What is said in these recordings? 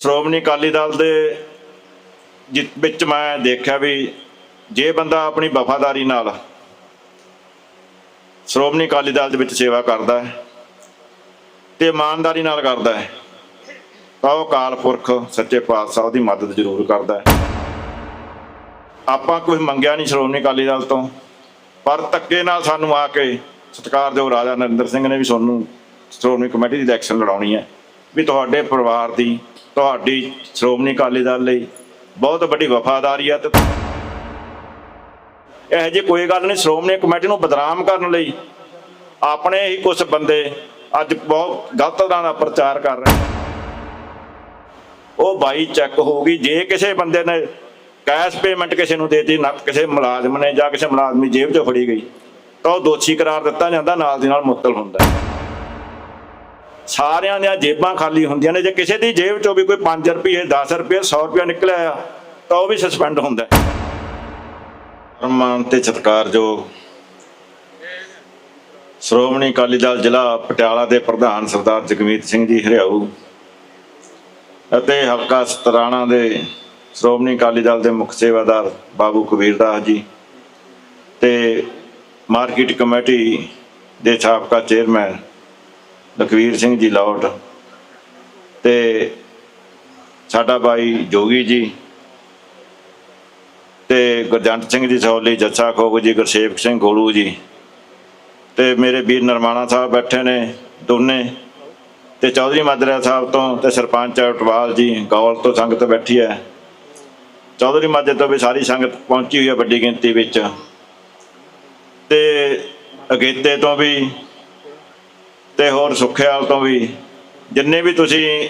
ਸ਼੍ਰੋਮਣੀ ਅਕਾਲੀ ਦਲ ਦੇ ਜਿ- ਵਿੱਚ ਮੈਂ ਦੇਖਿਆ ਵੀ ਜੇ ਬੰਦਾ ਆਪਣੀ ਵਫਾਦਾਰੀ ਨਾਲ ਸ਼੍ਰੋਮਣੀ ਅਕਾਲੀ ਦਲ ਦੇ ਵਿੱਚ ਸੇਵਾ ਕਰਦਾ ਹੈ ਤੇ ਇਮਾਨਦਾਰੀ ਨਾਲ ਕਰਦਾ ਹੈ, ਤਾਂ ਉਹ ਅਕਾਲ ਪੁਰਖ ਸੱਚੇ ਪਾਤਸ਼ਾਹ ਉਹਦੀ ਮਦਦ ਜ਼ਰੂਰ ਕਰਦਾ ਹੈ। ਆਪਾਂ ਕੋਈ ਮੰਗਿਆ ਨਹੀਂ ਸ਼੍ਰੋਮਣੀ ਅਕਾਲੀ ਦਲ ਤੋਂ, ਪਰ ਧੱਕੇ ਨਾਲ ਸਾਨੂੰ ਆ ਕੇ ਸਤਿਕਾਰਯੋਗ ਰਾਜਾ ਨਰਿੰਦਰ ਸਿੰਘ ਨੇ ਵੀ ਤੁਹਾਨੂੰ ਸ਼੍ਰੋਮਣੀ ਕਮੇਟੀ ਦੀ ਇਲੈਕਸ਼ਨ ਲੜਾਉਣੀ ਹੈ। ਵੀ ਤੁਹਾਡੇ ਪਰਿਵਾਰ ਦੀ, ਤੁਹਾਡੀ ਸ਼੍ਰੋਮਣੀ ਅਕਾਲੀ ਦਲ ਲਈ ਬਹੁਤ ਵੱਡੀ ਵਫਾਦਾਰੀ ਹੈ ਤੇ ਇਹ ਜੀ ਕੋਈ ਗੱਲ ਨਹੀਂ, ਸ਼੍ਰੋਮਣੀ ਕਮੇਟੀ ਨੂੰ ਬਦਨਾਮ ਕਰਨ ਲਈ ਆਪਣੇ ਹੀ ਕੁਝ ਬੰਦੇ ਅੱਜ ਬਹੁਤ ਗਲਤ ਤਰ੍ਹਾਂ ਦਾ ਪ੍ਰਚਾਰ ਕਰ ਰਹੇ ਉਹ ਬਾਈ ਚੈੱਕ ਹੋਊਗੀ ਜੇ ਕਿਸੇ ਬੰਦੇ ਨੇ ਕੈਸ਼ ਪੇਮੈਂਟ ਕਿਸੇ ਨੂੰ ਦੇਤੀ, ਨਾ ਕਿਸੇ ਮੁਲਾਜ਼ਮ ਨੇ ਜਾਂ ਕਿਸੇ ਮੁਲਾਜ਼ਮ ਦੀ ਜੇਬ 'ਚੋਂ ਫੜੀ ਗਈ, ਤਾਂ ਉਹ ਦੋਸ਼ੀ ਕਰਾਰ ਦਿੱਤਾ ਜਾਂਦਾ, ਨਾਲ ਦੀ ਨਾਲ ਮੁਅੱਤਲ ਹੁੰਦਾ ਹੈ। ਸਾਰਿਆਂ ਦੀਆਂ ਜੇਬਾਂ ਖਾਲੀ ਹੁੰਦੀਆਂ ਨੇ। ਜੇ ਕਿਸੇ ਦੀ ਜੇਬ 'ਚੋਂ ਵੀ ਕੋਈ 5 ਰੁਪਏ 10 ਰੁਪਏ 100 ਰੁਪਏ ਨਿਕਲਿਆ ਆ, ਤਾਂ ਉਹ ਵੀ ਸਸਪੈਂਡ ਹੁੰਦਾ ਹੈ। ਰਮਾਨ ਤੇ ਸਤਿਕਾਰਯੋਗ ਸ਼੍ਰੋਮਣੀ ਅਕਾਲੀ ਦਲ ਜ਼ਿਲ੍ਹਾ ਪਟਿਆਲਾ ਦੇ ਪ੍ਰਧਾਨ ਸਰਦਾਰ ਜਗਮੀਤ ਸਿੰਘ ਜੀ ਹਰਿਆਊ ਅਤੇ ਹਲਕਾ ਸਤਰਾਣਾ ਦੇ ਸ਼੍ਰੋਮਣੀ ਅਕਾਲੀ ਦਲ ਦੇ ਮੁੱਖ ਸੇਵਾਦਾਰ ਬਾਬੂ ਕਬੀਰ ਦਾਸ ਜੀ ਤੇ ਮਾਰਕੀਟ ਕਮੇਟੀ ਦੇ ਸਾਬਕਾ ਚੇਅਰਮੈਨ ਲਖਵੀਰ ਸਿੰਘ ਜੀ ਲੌਟ ਤੇ ਸਾਡਾ ਬਾਈ ਜੋਗੀ ਜੀ ਤੇ ਗੁਰਜੰਟ ਸਿੰਘ ਜੀ ਸੌਲੀ, ਜੱਸਾ ਖੋਗ ਜੀ, ਗੁਰਸੇਵਕ ਸਿੰਘ ਗੋਲੂ ਜੀ ਤੇ ਮੇਰੇ ਵੀਰ ਨਰਮਾਣਾ ਸਾਹਿਬ ਬੈਠੇ ਨੇ ਦੋਨੇ ਤੇ ਚੌਧਰੀ ਮਾਜਰਾ ਸਾਹਿਬ ਤੋਂ ਤੇ ਸਰਪੰਚ ਅਟਵਾਲ ਜੀ ਗੌਲ ਤੋਂ ਸੰਗਤ ਬੈਠੀ ਹੈ। ਚੌਧਰੀ ਮਾਜਰੇ ਤੋਂ ਵੀ ਸਾਰੀ ਸੰਗਤ ਪਹੁੰਚੀ ਹੋਈ ਹੈ ਵੱਡੀ ਗਿਣਤੀ ਵਿੱਚ ਤੇ ਅਗੇਤੇ ਤੋਂ ਵੀ ਤੇ ਹੋਰ ਸੁਖਿਆਲ ਤੋਂ ਵੀ ਜਿੰਨੇ ਵੀ ਤੁਸੀਂ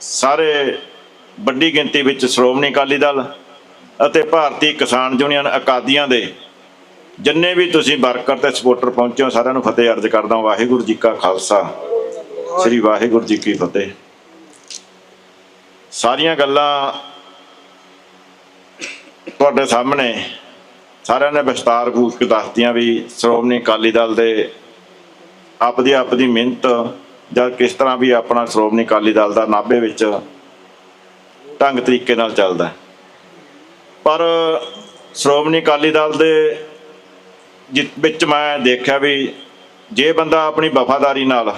ਸਾਰੇ ਵੱਡੀ ਗਿਣਤੀ ਵਿੱਚ ਸ਼੍ਰੋਮਣੀ ਅਕਾਲੀ ਦਲ ਅਤੇ ਭਾਰਤੀ ਕਿਸਾਨ ਯੂਨੀਅਨ ਅਕਾਦੀਆਂ ਦੇ ਜਿੰਨੇ ਵੀ ਤੁਸੀਂ ਵਰਕਰ ਤੇ ਸਪੋਰਟਰ ਪਹੁੰਚੇ ਹੋ, ਸਾਰਿਆਂ ਨੂੰ ਫਤਿਹ ਅਰਜ਼ ਕਰਦਾ ਵਾਹਿਗੁਰੂ ਜੀ ਕਾ ਖਾਲਸਾ। ਸ੍ਰੀ ਵਾਹਿਗੁਰੂ ਜੀ ਕੀ ਫਤਿਹ। ਸਾਰੀਆਂ ਗੱਲਾਂ ਤੁਹਾਡੇ ਸਾਹਮਣੇ ਸਾਰਿਆਂ ਨੇ ਵਿਸਤਾਰ ਪੂਰਵਕ ਦੱਸਤੀਆਂ ਵੀ ਸ਼੍ਰੋਮਣੀ ਅਕਾਲੀ ਦਲ ਦੇ ਆਪਦੀ ਆਪਦੀ ਮਿਹਨਤ ਜਾਂ ਕਿਸ ਤਰ੍ਹਾਂ ਵੀ ਆਪਣਾ ਸ਼੍ਰੋਮਣੀ ਅਕਾਲੀ ਦਲ ਦਾ ਨਾਭੇ ਵਿੱਚ ਢੰਗ ਤਰੀਕੇ ਨਾਲ ਚੱਲਦਾ ਪਰ ਸ਼੍ਰੋਮਣੀ ਅਕਾਲੀ ਦਲ ਦੇ ਜਿ- ਵਿੱਚ ਮੈਂ ਦੇਖਿਆ ਵੀ ਜੇ ਬੰਦਾ ਆਪਣੀ ਵਫਾਦਾਰੀ ਨਾਲ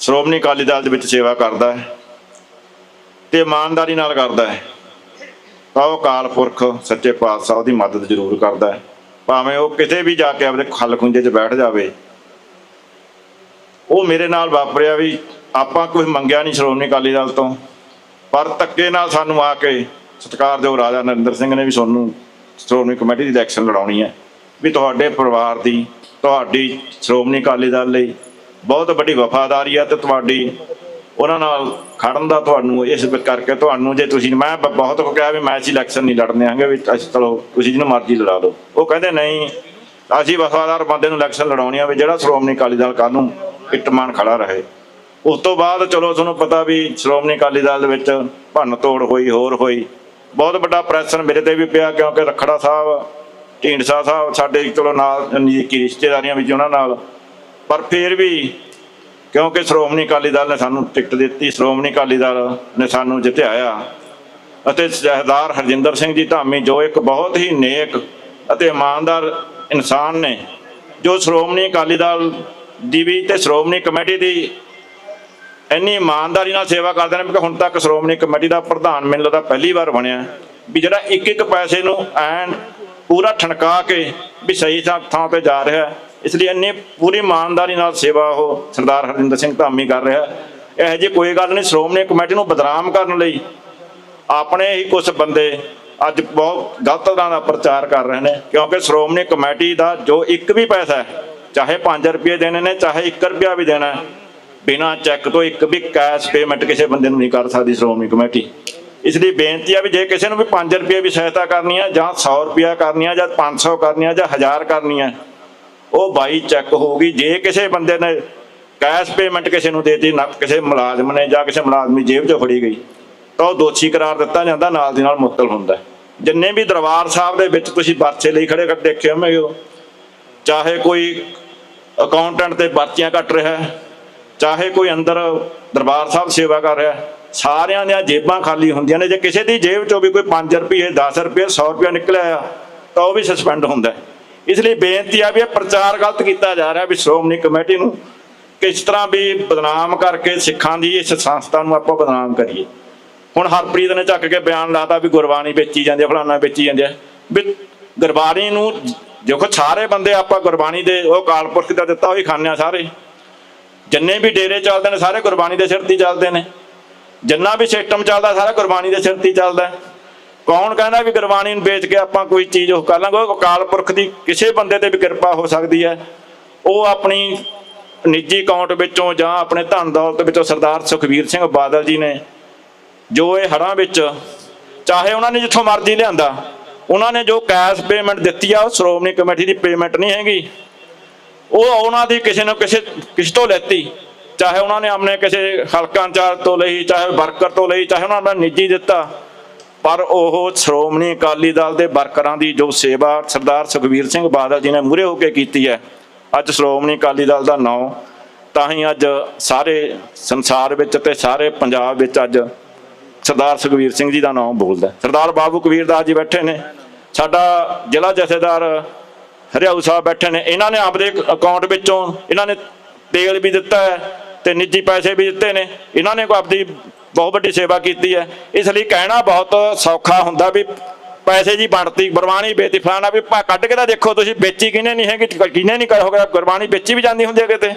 ਸ਼੍ਰੋਮਣੀ ਅਕਾਲੀ ਦਲ ਦੇ ਵਿੱਚ ਸੇਵਾ ਕਰਦਾ ਹੈ ਤੇ ਇਮਾਨਦਾਰੀ ਨਾਲ ਕਰਦਾ ਹੈ, ਤਾਂ ਉਹ ਅਕਾਲ ਪੁਰਖ, ਸੱਚੇ ਪਾਤਸ਼ਾਹ ਉਹਦੀ ਮਦਦ ਜ਼ਰੂਰ ਕਰਦਾ ਹੈ। ਭਾਵੇਂ ਉਹ ਕਿਤੇ ਵੀ ਜਾ ਕੇ ਆਪਣੇ ਖੱਲ ਖੁੰਝੇ 'ਚ ਬੈਠ ਜਾਵੇ। ਉਹ ਮੇਰੇ ਨਾਲ ਵਾਪਰਿਆ ਵੀ ਆਪਾਂ ਕੁਝ ਮੰਗਿਆ ਨਹੀਂ ਸ਼੍ਰੋਮਣੀ ਅਕਾਲੀ ਦਲ ਤੋਂ। ਪਰ ਧੱਕੇ ਨਾਲ ਸਾਨੂੰ ਆ ਕੇ ਸਤਿਕਾਰਯੋਗ ਰਾਜਾ ਨਰਿੰਦਰ ਸਿੰਘ ਨੇ ਵੀ ਤੁਹਾਨੂੰ ਸ਼੍ਰੋਮਣੀ ਕਮੇਟੀ ਦੀ ਇਲੈਕਸ਼ਨ ਲੜਾਉਣੀ ਹੈ। ਵੀ ਤੁਹਾਡੇ ਪਰਿਵਾਰ ਦੀ, ਤੁਹਾਡੀ ਸ਼੍ਰੋਮਣੀ ਅਕਾਲੀ ਦਲ ਲਈ ਬਹੁਤ ਵੱਡੀ ਵਫਾਦਾਰੀ ਹੈ ਤੇ ਤੁਹਾਡੀ ਉਹਨਾਂ ਨਾਲ ਖੜਨ ਦਾ ਤੁਹਾਨੂੰ ਇਸ ਕਰਕੇ ਤੁਹਾਨੂੰ ਜੇ ਤੁਸੀਂ ਮੈਂ ਬਹੁਤ ਕੋ ਕਿਹਾ ਵੀ ਮੈਂ ਅਸੀਂ ਇਲੈਕਸ਼ਨ ਨਹੀਂ ਲੜਨੇ ਆਂਗੇ ਵੀ ਅਸੀਂ ਚਲੋ, ਤੁਸੀਂ ਜਿਹਨੂੰ ਮਰਜ਼ੀ ਲੜਾ ਲਓ ਉਹ ਕਹਿੰਦੇ ਨਹੀਂ, ਅਸੀਂ ਵਫਾਦਾਰ ਬੰਦੇ ਨੂੰ ਇਲੈਕਸ਼ਨ ਲੜਾਉਣੀ ਆ ਵੀ ਜਿਹੜਾ ਸ਼੍ਰੋਮਣੀ ਅਕਾਲੀ ਦਲ ਕੱਲ੍ਹ ਨੂੰ ਇੱਟਮਾਨ ਖੜਾ ਰਹੇ। ਉਸ ਤੋਂ ਬਾਅਦ ਚਲੋ ਤੁਹਾਨੂੰ ਪਤਾ ਵੀ ਸ਼੍ਰੋਮਣੀ ਅਕਾਲੀ ਦਲ ਦੇ ਵਿੱਚ ਭੰਨ ਤੋੜ ਹੋਈ, ਹੋਰ ਹੋਈ। ਬਹੁਤ ਵੱਡਾ ਪ੍ਰੈਸ਼ਰ ਮੇਰੇ ਤੇ ਵੀ ਪਿਆ ਕਿਉਂਕਿ ਰਖੜਾ ਸਾਹਿਬ, ਢੀਂਡਸਾ ਸਾਹਿਬ ਸਾਡੇ ਚਲੋ ਨਾਲ ਨਜ਼ਦੀਕੀ ਰਿਸ਼ਤੇਦਾਰੀਆਂ ਵਿੱਚ ਉਹਨਾਂ ਨਾਲ। ਪਰ ਫਿਰ ਵੀ ਕਿਉਂਕਿ ਸ਼੍ਰੋਮਣੀ ਅਕਾਲੀ ਦਲ ਨੇ ਸਾਨੂੰ ਟਿਕਟ ਦਿੱਤੀ, ਸ਼੍ਰੋਮਣੀ ਅਕਾਲੀ ਦਲ ਨੇ ਸਾਨੂੰ ਜਿੱਤਿਆਇਆ ਅਤੇ ਸਰਦਾਰ ਹਰਜਿੰਦਰ ਸਿੰਘ ਜੀ ਧਾਮੀ, ਜੋ ਇੱਕ ਬਹੁਤ ਹੀ ਨੇਕ ਅਤੇ ਇਮਾਨਦਾਰ ਇਨਸਾਨ ਨੇ, ਜੋ ਸ਼੍ਰੋਮਣੀ ਅਕਾਲੀ ਦਲ ਦੀ ਵੀ ਤੇ ਸ਼੍ਰੋਮਣੀ ਕਮੇਟੀ ਦੀ ਇੰਨੀ ਇਮਾਨਦਾਰੀ ਨਾਲ ਸੇਵਾ ਕਰਦੇ ਨੇ ਕਿ ਹੁਣ ਤੱਕ ਸ਼੍ਰੋਮਣੀ ਕਮੇਟੀ ਦਾ ਪ੍ਰਧਾਨ ਮੈਨੂੰ ਲੱਗਦਾ ਪਹਿਲੀ ਵਾਰ ਬਣਿਆ ਵੀ ਜਿਹੜਾ ਇੱਕ ਇੱਕ ਪੈਸੇ ਨੂੰ ਐਨ ਪੂਰਾ ਠਣਕਾ ਕੇ ਵੀ ਸਹੀ ਥਾਂ ਥਾਂ ਤੇ ਜਾ ਰਿਹਾ ਹੈ। ਇਸ ਲਈ ਇੰਨੀ ਪੂਰੀ ਇਮਾਨਦਾਰੀ ਨਾਲ ਸੇਵਾ ਉਹ ਸਰਦਾਰ ਹਰਜਿੰਦਰ ਸਿੰਘ ਧਾਮੀ ਕਰ ਰਿਹਾ ਹੈ। ਇਹੋ ਜਿਹੀ ਕੋਈ ਗੱਲ ਨਹੀਂ, ਸ਼੍ਰੋਮਣੀ ਕਮੇਟੀ ਨੂੰ ਬਦਨਾਮ ਕਰਨ ਲਈ ਆਪਣੇ ਹੀ ਕੁਝ ਬੰਦੇ ਅੱਜ ਬਹੁਤ ਗਲਤ ਤਰ੍ਹਾਂ ਦਾ ਪ੍ਰਚਾਰ ਕਰ ਰਹੇ ਨੇ, ਕਿਉਂਕਿ ਸ਼੍ਰੋਮਣੀ ਕਮੇਟੀ ਦਾ ਜੋ ਇੱਕ ਵੀ ਪੈਸਾ ਹੈ, ਚਾਹੇ 5 ਰੁਪਏ ਦੇਣੇ ਨੇ, ਚਾਹੇ 1 ਰੁਪਿਆ ਵੀ ਦੇਣਾ ਹੈ, ਬਿਨਾਂ ਚੈੱਕ ਤੋਂ ਇੱਕ ਵੀ ਕੈਸ਼ ਪੇਮੈਂਟ ਕਿਸੇ ਬੰਦੇ ਨੂੰ ਨਹੀਂ ਕਰ ਸਕਦੀ ਸ਼੍ਰੋਮਣੀ ਕਮੇਟੀ ਇਸ ਲਈ ਬੇਨਤੀ ਆ ਵੀ ਜੇ ਕਿਸੇ ਨੂੰ ਵੀ 5 ਰੁਪਏ ਵੀ ਸਹਾਇਤਾ ਕਰਨੀ ਹੈ ਜਾਂ 100 ਰੁਪਿਆ ਕਰਨੀ ਹੈ ਜਾਂ 500 ਕਰਨੀ ਹੈ ਜਾਂ 1000 ਕਰਨੀ ਹੈ ਉਹ ਬਾਈ ਚੈੱਕ ਹੋਊਗੀ ਜੇ ਕਿਸੇ ਬੰਦੇ ਨੇ ਕੈਸ਼ ਪੇਮੈਂਟ ਕਿਸੇ ਨੂੰ ਦੇਤੀ, ਨਾ ਕਿਸੇ ਮੁਲਾਜ਼ਮ ਨੇ ਜਾਂ ਕਿਸੇ ਮੁਲਾਜ਼ਮੀ ਜੇਬ 'ਚੋਂ ਫੜੀ ਗਈ, ਤਾਂ ਉਹ ਦੋਸ਼ੀ ਕਰਾਰ ਦਿੱਤਾ ਜਾਂਦਾ, ਨਾਲ ਦੀ ਨਾਲ ਮੁਅੱਤਲ ਹੁੰਦਾ ਜਿੰਨੇ ਵੀ ਦਰਬਾਰ ਸਾਹਿਬ ਦੇ ਵਿੱਚ ਤੁਸੀਂ ਪਰਚੇ ਲਈ ਖੜੇ ਕਰ ਦੇਖੇ ਹੋਣਗੇ ਚਾਹੇ ਕੋਈ ਅਕਾਊਂਟੈਂਟ ਤੇ ਪਰਚੀਆਂ ਕੱਟ ਰਿਹਾ ਚਾਹੇ ਕੋਈ ਅੰਦਰ ਦਰਬਾਰ ਸਾਹਿਬ ਸੇਵਾ ਕਰ ਰਿਹਾ ਸਾਰਿਆਂ ਦੀਆਂ ਜੇਬਾਂ ਖਾਲੀ ਹੁੰਦੀਆਂ ਨੇ। ਜੇ ਕਿਸੇ ਦੀ ਜੇਬ ਚੋਂ ਵੀ ਕੋਈ 5 ਰੁਪਏ 10 ਰੁਪਏ 100 ਰੁਪਏ ਨਿਕਲਿਆ ਆ, ਤਾਂ ਉਹ ਵੀ ਸਸਪੈਂਡ ਹੁੰਦਾ ਹੈ। ਇਸ ਲਈ ਬੇਨਤੀ ਆ ਵੀ ਇਹ ਪ੍ਰਚਾਰ ਗਲਤ ਕੀਤਾ ਜਾ ਰਿਹਾ ਵੀ ਸ਼੍ਰੋਮਣੀ ਕਮੇਟੀ ਨੂੰ ਕਿਸ ਤਰ੍ਹਾਂ ਵੀ ਬਦਨਾਮ ਕਰਕੇ ਸਿੱਖਾਂ ਦੀ ਇਸ ਸੰਸਥਾ ਨੂੰ ਆਪਾਂ ਬਦਨਾਮ ਕਰੀਏ। ਹੁਣ ਹਰਪ੍ਰੀਤ ਨੇ ਚੱਕ ਕੇ ਬਿਆਨ ਲਾਤਾ ਵੀ ਗੁਰਬਾਣੀ ਵੇਚੀ ਜਾਂਦੀ ਹੈ ਫਲਾਣਾ ਵੇਚੀ ਜਾਂਦੀ ਆ। ਵੀ ਗੁਰਬਾਣੀ ਨੂੰ ਦੇਖੋ ਸਾਰੇ ਬੰਦੇ ਆਪਾਂ ਗੁਰਬਾਣੀ ਦੇ, ਉਹ ਕਾਲਪੁਰਖ ਦਾ ਦਿੱਤਾ, ਉਹੀ ਖਾਂਦੇ ਆ ਸਾਰੇ। ਜਿੰਨੇ ਵੀ ਡੇਰੇ ਚੱਲਦੇ ਨੇ, ਸਾਰੇ ਗੁਰਬਾਣੀ ਦੇ ਸਿਰ ਤੇ ਚੱਲਦੇ ਨੇ। ਜਿੰਨਾ ਵੀ ਸਿਸਟਮ ਚੱਲਦਾ, ਸਾਰਾ ਗੁਰਬਾਣੀ ਦੇ ਸਿਰ ਤੇ ਚੱਲਦਾ। ਕੌਣ ਕਹਿੰਦਾ ਵੀ ਗੁਰਬਾਣੀ ਨੂੰ ਵੇਚ ਕੇ ਆਪਾਂ ਕੋਈ ਚੀਜ਼ ਉਹ ਕਰ ਲਾਂਗੇ? ਅਕਾਲ ਪੁਰਖ ਦੀ ਕਿਸੇ ਬੰਦੇ ਤੇ ਵੀ ਕਿਰਪਾ ਹੋ ਸਕਦੀ ਹੈ। ਉਹ ਆਪਣੀ ਨਿੱਜੀ ਅਕਾਊਂਟ ਵਿੱਚੋਂ ਜਾਂ ਆਪਣੇ ਧਨ ਦੌਲਤ ਵਿੱਚੋਂ ਸਰਦਾਰ ਸੁਖਵੀਰ ਸਿੰਘ ਬਾਦਲ ਜੀ ਨੇ ਜੋ ਇਹ ਹੜਾਂ ਵਿੱਚ ਚਾਹੇ ਉਹਨਾਂ ਨੇ ਜਿੱਥੋਂ ਮਰਜ਼ੀ ਲਿਆਂਦਾ, ਉਹਨਾਂ ਨੇ ਜੋ ਕੈਸ਼ ਪੇਮੈਂਟ ਦਿੱਤੀ ਆ, ਉਹ ਸ਼੍ਰੋਮਣੀ ਕਮੇਟੀ ਦੀ ਪੇਮੈਂਟ ਨਹੀਂ ਹੈਗੀ। ਉਹ ਉਹਨਾਂ ਦੀ ਕਿਸੇ ਨੂੰ ਕਿਸੇ, ਕਿਸ ਤੋਂ ਲੈਤੀ। ਚਾਹੇ ਉਹਨਾਂ ਨੇ ਆਪਣੇ ਕਿਸੇ ਹਲਕਾ ਇੰਚਾਰਜ ਤੋਂ ਲਈ, ਚਾਹੇ ਵਰਕਰ ਤੋਂ ਲਈ, ਚਾਹੇ ਉਹਨਾਂ ਨੇ ਨਿੱਜੀ ਦਿੱਤਾ। ਪਰ ਉਹ ਸ਼੍ਰੋਮਣੀ ਅਕਾਲੀ ਦਲ ਦੇ ਵਰਕਰਾਂ ਦੀ ਜੋ ਸੇਵਾ ਸਰਦਾਰ ਸੁਖਵੀਰ ਸਿੰਘ ਬਾਦਲ ਜੀ ਨੇ ਮੂਹਰੇ ਹੋ ਕੇ ਕੀਤੀ ਹੈ, ਅੱਜ ਸ਼੍ਰੋਮਣੀ ਅਕਾਲੀ ਦਲ ਦਾ ਨਾਂ ਤਾਂ ਹੀ ਅੱਜ ਸਾਰੇ ਸੰਸਾਰ ਵਿੱਚ ਤੇ ਸਾਰੇ ਪੰਜਾਬ ਵਿੱਚ ਅੱਜ ਸਰਦਾਰ ਸੁਖਵੀਰ ਸਿੰਘ ਜੀ ਦਾ ਨਾਮ ਬੋਲਦਾ ਸਰਦਾਰ ਬਾਬੂ ਕਬੀਰ ਦਾਸ ਜੀ ਬੈਠੇ ਨੇ, ਸਾਡਾ ਜ਼ਿਲ੍ਹਾ ਜਥੇਦਾਰ ਹਰਿਆਊ ਸਾਹਿਬ ਬੈਠੇ ਨੇ, ਇਹਨਾਂ ਨੇ ਆਪਦੇ ਅਕਾਊਂਟ ਵਿੱਚੋਂ ਇਹਨਾਂ ਨੇ ਤੇਲ ਵੀ ਦਿੱਤਾ ਹੈ ਤੇ ਨਿੱਜੀ ਪੈਸੇ ਵੀ ਦਿੱਤੇ ਨੇ, ਇਹਨਾਂ ਨੇ ਕੋਈ ਆਪਦੀ ਬਹੁਤ ਵੱਡੀ ਸੇਵਾ ਕੀਤੀ ਹੈ। ਇਸ ਲਈ ਕਹਿਣਾ ਬਹੁਤ ਸੌਖਾ ਹੁੰਦਾ ਵੀ ਪੈਸੇ ਜੀ ਬਣਤੀ, ਗੁਰਬਾਣੀ ਬੇਤੀ ਫਲਾਣਾ ਵੀ ਕੱਢ ਕੇ ਤਾਂ ਦੇਖੋ ਤੁਸੀਂ, ਵੇਚੀ ਕਿਹਨੇ ਨਹੀਂ ਹੈਗੀ, ਕਿਹਨੇ ਨਹੀਂ ਕਰੋਗੇ ਗੁਰਬਾਣੀ ਵੇਚੀ ਵੀ ਜਾਂਦੀ ਹੁੰਦੀ ਹੈ ਕਿਤੇ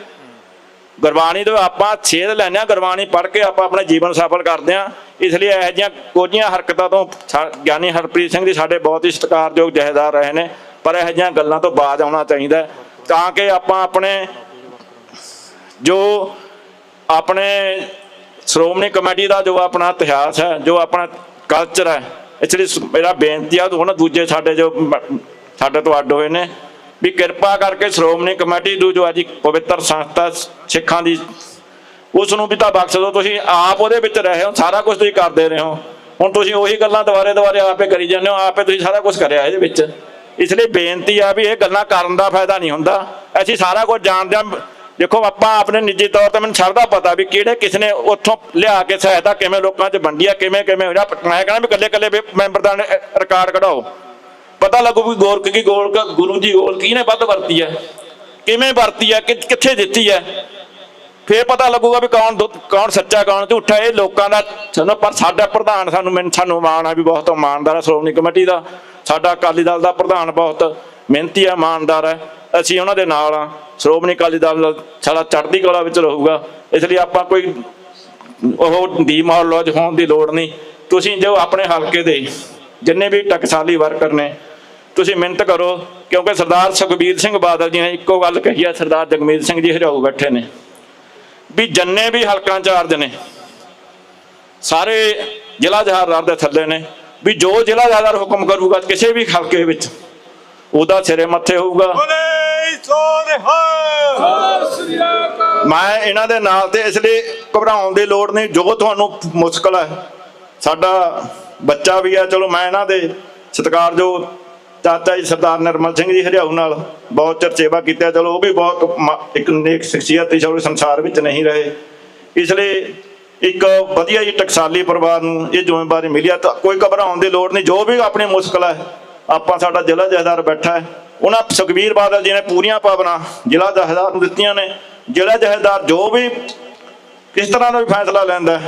ਗੁਰਬਾਣੀ ਤੋਂ ਆਪਾਂ ਛੇਦ ਲੈਂਦੇ ਹਾਂ, ਗੁਰਬਾਣੀ ਪੜ੍ਹ ਕੇ ਆਪਾਂ ਆਪਣਾ ਜੀਵਨ ਸਫਲ ਕਰਦੇ ਹਾਂ। ਇਸ ਲਈ ਇਹੋ ਜਿਹੀਆਂ ਕੋਝੀਆਂ ਹਰਕਤਾਂ ਤੋਂ ਸਾ- ਗਿਆਨੀ ਹਰਪ੍ਰੀਤ ਸਿੰਘ ਜੀ ਸਾਡੇ ਬਹੁਤ ਹੀ ਸਤਿਕਾਰਯੋਗ ਜਹੇਦਾਰ ਰਹੇ ਨੇ, ਪਰ ਇਹੋ ਜਿਹੀਆਂ ਗੱਲਾਂ ਤੋਂ ਬਾਜ਼ ਆਉਣਾ ਚਾਹੀਦਾ ਤਾਂ ਕਿ ਆਪਾਂ ਆਪਣੇ ਜੋ ਆਪਣੇ ਸ਼੍ਰੋਮਣੀ ਕਮੇਟੀ ਦਾ ਜੋ ਆਪਣਾ ਇਤਿਹਾਸ ਹੈ, ਜੋ ਆਪਣਾ ਕਲਚਰ ਹੈ, ਇਸ ਲਈ ਮੇਰਾ ਬੇਨਤੀ ਆ, ਹੁਣ ਦੂਜੇ ਸਾਡੇ ਜੋ ਸਾਡੇ ਤੋਂ ਅੱਡ ਹੋਏ ਨੇ, ਵੀ ਕਿਰਪਾ ਕਰਕੇ ਸ਼੍ਰੋਮਣੀ ਕਮੇਟੀ ਨੂੰ ਜੋ ਅੱਜ ਪਵਿੱਤਰ ਸੰਸਥਾ ਸਿੱਖਾਂ ਦੀ, ਉਸ ਨੂੰ ਵੀ ਤਾਂ ਬਖਸ਼ ਦਿਓ, ਤੁਸੀਂ ਆਪ ਉਹਦੇ ਵਿੱਚ ਰਹੇ ਹੋ, ਸਾਰਾ ਕੁਝ ਤੁਸੀਂ ਕਰਦੇ ਰਹੇ ਹੋ, ਹੁਣ ਤੁਸੀਂ ਉਹੀ ਗੱਲਾਂ ਦੁਬਾਰੇ ਦੁਬਾਰੇ ਆਪੇ ਕਰੀ ਜਾਂਦੇ ਹੋ, ਆਪੇ ਤੁਸੀਂ ਸਾਰਾ ਕੁਝ ਕਰਿਆ ਇਹਦੇ ਵਿੱਚ। ਇਸ ਲਈ ਬੇਨਤੀ ਆ ਵੀ ਇਹ ਗੱਲਾਂ ਕਰਨ ਦਾ ਫਾਇਦਾ ਨਹੀਂ ਹੁੰਦਾ, ਅਸੀਂ ਸਾਰਾ ਕੁਝ ਜਾਣਦੇ ਹਾਂ ਦੇਖੋ, ਆਪਾਂ ਆਪਣੇ ਨਿੱਜੀ ਤੌਰ ਤੇ ਮੈਨੂੰ ਸਭ ਦਾ ਪਤਾ ਵੀ ਕਿਹੜੇ ਕਿਸ ਨੇ ਉੱਥੋਂ ਲਿਆ ਕੇ ਸਹਾਇਤਾ, ਕਿਵੇਂ ਲੋਕਾਂ 'ਚ ਵੰਡੀਆ ਆ ਕਿਵੇਂ ਕਿਵੇਂ ਹੋਇਆ ਮੈਂ ਕਹਿੰਦਾ ਵੀ ਇਕੱਲੇ ਇਕੱਲੇ ਮੈਂਬਰ ਦਾ ਰਿਕਾਰਡ ਕਢਾਓ। ਪਤਾ ਲੱਗੂ ਵੀ ਗੋਲਕ ਕੀ, ਗੋਲਕ ਗੁਰੂ ਜੀ ਗੋਲ ਕਿਹਨੇ ਵੱਧ ਵਰਤੀ ਹੈ? ਕਿਵੇਂ ਵਰਤੀ ਹੈ? ਕਿੱਥੇ ਦਿੱਤੀ ਹੈ? ਫੇਰ ਪਤਾ ਲੱਗੂਗਾ ਵੀ ਕੌਣ ਦੁ- ਕੌਣ ਸੱਚਾ, ਕੌਣ ਝੂਠਾ। ਇਹ ਲੋਕਾਂ ਦਾ ਸਾਨੂੰ, ਪਰ ਸਾਡਾ ਪ੍ਰਧਾਨ ਸਾਨੂੰ ਮੈਨੂੰ, ਸਾਨੂੰ ਮਾਣ ਆ ਵੀ ਬਹੁਤ ਇਮਾਨਦਾਰ ਹੈ ਸ਼੍ਰੋਮਣੀ ਕਮੇਟੀ ਦਾ। ਸਾਡਾ ਅਕਾਲੀ ਦਲ ਦਾ ਪ੍ਰਧਾਨ ਬਹੁਤ ਮਿਹਨਤੀ ਹੈ ਇਮਾਨਦਾਰ ਹੈ ਅਸੀਂ ਉਹਨਾਂ ਦੇ ਨਾਲ ਆ ਸ਼੍ਰੋਮਣੀ ਅਕਾਲੀ ਦਲ ਸਾਡਾ ਚੜ੍ਹਦੀ ਕਲਾ ਵਿੱਚ ਰਹੂਗਾ। ਇਸ ਲਈ ਆਪਾਂ ਕੋਈ ਉਹ ਡੀਮੋਲੋਜ ਹੋਣ ਦੀ ਲੋੜ ਨਹੀਂ। ਤੁਸੀਂ ਜੋ ਆਪਣੇ ਹਲਕੇ ਦੇ ਜਿੰਨੇ ਵੀ ਟਕਸਾਲੀ ਵਰਕਰ ਨੇ, ਤੁਸੀਂ ਮਿਹਨਤ ਕਰੋ, ਕਿਉਂਕਿ ਸਰਦਾਰ ਸੁਖਬੀਰ ਸਿੰਘ ਬਾਦਲ ਜੀ ਨੇ ਇੱਕੋ ਗੱਲ ਕਹੀ ਹੈ ਸਰਦਾਰ ਜਗਮੀਤ ਸਿੰਘ ਜੀ ਹਰਿਆਊ ਬੈਠੇ ਨੇ। ਵੀ ਜੰਨੇ ਵੀ ਹਲਕਾਂ ਚਾਰਜ ਨੇ, ਸਾਰੇ ਜ਼ਿਲ੍ਹਾ ਜਹਾਰਦਾਰ ਦੇ ਥੱਲੇ ਨੇ, ਵੀ ਜੋ ਜ਼ਿਲ੍ਹਾ ਜਹਾਰਦਾਰ ਹੁਕਮ ਕਰੂਗਾ ਕਿਸੇ ਵੀ ਹਲਕੇ ਵਿੱਚ, ਉਹਦਾ ਸਿਰੇ ਮੱਥੇ ਹੋਊਗਾ। ਬੋਲੇ ਸੋਨਿਹਾ ਮੈਂ ਇਹਨਾਂ ਦੇ ਨਾਲ ਤੇ ਇਸ ਲਈ ਘਬਰਾਉਣ ਦੀ ਲੋੜ ਨਹੀਂ, ਜੋ ਤੁਹਾਨੂੰ ਮੁਸ਼ਕਲ ਹੈ। ਸਾਡਾ ਬੱਚਾ ਵੀ ਆ, ਚਲੋ ਮੈਂ ਇਹਨਾਂ ਦੇ ਸਤਿਕਾਰ ਜੋ ਚਾਚਾ ਜੀ ਸਰਦਾਰ ਨਿਰਮਲ ਸਿੰਘ ਜੀ ਹਰਿਆਊ ਨਾਲ ਬਹੁਤ ਚਿਰ ਸੇਵਾ ਕੀਤੀ ਚਲੋ ਉਹ ਵੀ ਬਹੁਤ ਇੱਕ ਨੇਕ ਸ਼ਖਸੀਅਤ ਸੀ, ਚਲੋ ਸੰਸਾਰ ਵਿੱਚ ਨਹੀਂ ਰਹੇ। ਇਸ ਲਈ ਇੱਕ ਵਧੀਆ ਜੀ ਟਕਸਾਲੀ ਪਰਿਵਾਰ ਨੂੰ ਇਹ ਜ਼ਿੰਮੇਵਾਰੀ ਮਿਲੀ ਆ। ਤਾਂ ਕੋਈ ਘਬਰਾਉਣ ਦੀ ਲੋੜ ਨਹੀਂ, ਜੋ ਵੀ ਆਪਣੀ ਮੁਸ਼ਕਲ ਹੈ, ਆਪਾਂ ਸਾਡਾ ਜ਼ਿਲ੍ਹਾ ਜਹਦਾਰ ਬੈਠਾ ਹੈ। ਉਹਨਾਂ ਸੁਖਬੀਰ ਬਾਦਲ ਜੀ ਨੇ ਪੂਰੀਆਂ ਪਾਵਨਾ ਜ਼ਿਲ੍ਹਾ ਜਹਦਾਰ ਨੂੰ ਦਿੱਤੀਆਂ ਨੇ। ਜ਼ਿਲ੍ਹਾ ਜਹਦਾਰ ਜੋ ਵੀ ਕਿਸ ਤਰ੍ਹਾਂ ਦਾ ਵੀ ਫੈਸਲਾ ਲੈਂਦਾ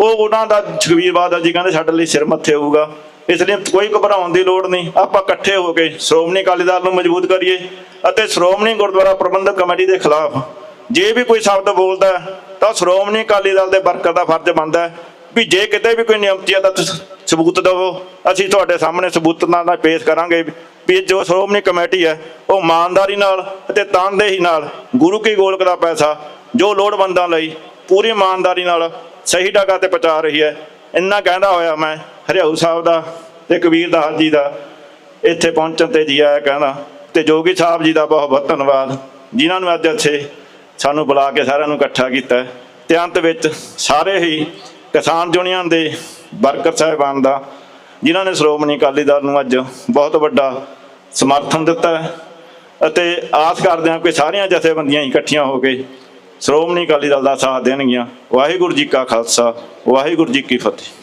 ਉਹ ਉਹਨਾਂ ਦਾ ਸੁਖਬੀਰ ਬਾਦਲ ਜੀ ਕਹਿੰਦੇ ਸਾਡੇ ਲਈ ਸਿਰ ਮੱਥੇ ਹੋਊਗਾ। ਇਸ ਲਈ ਕੋਈ ਘਬਰਾਉਣ ਦੀ ਲੋੜ ਨਹੀਂ। ਆਪਾਂ ਇਕੱਠੇ ਹੋ ਕੇ ਸ਼੍ਰੋਮਣੀ ਅਕਾਲੀ ਦਲ ਨੂੰ ਮਜ਼ਬੂਤ ਕਰੀਏ ਅਤੇ ਸ਼੍ਰੋਮਣੀ ਗੁਰਦੁਆਰਾ ਪ੍ਰਬੰਧਕ ਕਮੇਟੀ ਦੇ ਖਿਲਾਫ ਜੇ ਵੀ ਕੋਈ ਸ਼ਬਦ ਬੋਲਦਾ ਹੈ, ਤਾਂ ਸ਼੍ਰੋਮਣੀ ਅਕਾਲੀ ਦਲ ਦੇ ਵਰਕਰ ਦਾ ਫਰਜ਼ ਬਣਦਾ ਵੀ ਜੇ ਕਿਤੇ ਵੀ ਕੋਈ ਨਿਯਮਤੀ ਦਾ ਤਾਂ ਸਬੂਤ ਦਿਓ ਅਸੀਂ ਤੁਹਾਡੇ ਸਾਹਮਣੇ ਸਬੂਤਾਂ ਨਾਲ ਪੇਸ਼ ਕਰਾਂਗੇ ਵੀ ਜੋ ਸ਼੍ਰੋਮਣੀ ਕਮੇਟੀ ਹੈ, ਉਹ ਇਮਾਨਦਾਰੀ ਨਾਲ ਅਤੇ ਤਨਦੇਹੀ ਨਾਲ ਗੁਰੂ ਕੀ ਗੋਲਕ ਦਾ ਪੈਸਾ ਜੋ ਲੋੜਵੰਦਾਂ ਲਈ ਪੂਰੀ ਇਮਾਨਦਾਰੀ ਨਾਲ ਸਹੀ ਜਗ੍ਹਾ ਤੇ ਪਹੁੰਚਾ ਰਹੀ ਹੈ, ਇੰਨਾ ਕਹਿੰਦਾ ਹੋਇਆ ਮੈਂ ਹਰਿਆਊ ਸਾਹਿਬ ਦਾ ਤੇ ਕਬੀਰ ਦਾਸ ਜੀ ਦਾ ਇੱਥੇ ਪਹੁੰਚਣ ਤੇ ਜੀ ਆਇਆ ਕਹਿੰਦਾ, ਤੇ ਜੋਗੀ ਸਾਹਿਬ ਜੀ ਦਾ ਬਹੁਤ ਬਹੁਤ ਧੰਨਵਾਦ, ਜਿਨ੍ਹਾਂ ਨੂੰ ਅੱਜ ਇੱਥੇ ਸਾਨੂੰ ਬੁਲਾ ਕੇ ਸਾਰਿਆਂ ਨੂੰ ਇਕੱਠਾ ਕੀਤਾ ਹੈ। ਤੇ ਅੰਤ ਵਿੱਚ ਸਾਰੇ ਹੀ ਕਿਸਾਨ ਯੂਨੀਅਨ ਦੇ ਵਰਕਰ ਸਾਹਿਬਾਨ ਦਾ, ਜਿਨ੍ਹਾਂ ਨੇ ਸ਼੍ਰੋਮਣੀ ਅਕਾਲੀ ਦਲ ਨੂੰ ਅੱਜ ਬਹੁਤ ਵੱਡਾ ਸਮਰਥਨ ਦਿੱਤਾ ਅਤੇ ਆਸ ਕਰਦੇ ਹਾਂ ਕਿ ਸਾਰੀਆਂ ਜਥੇਬੰਦੀਆਂ ਇਕੱਠੀਆਂ ਹੋ ਕੇ ਸ਼੍ਰੋਮਣੀ ਅਕਾਲੀ ਦਲ ਦਾ ਸਾਥ ਦੇਣਗੀਆਂ। ਵਾਹਿਗੁਰੂ ਜੀ ਕਾ ਖਾਲਸਾ, ਵਾਹਿਗੁਰੂ ਜੀ ਕੀ ਫਤਿਹ।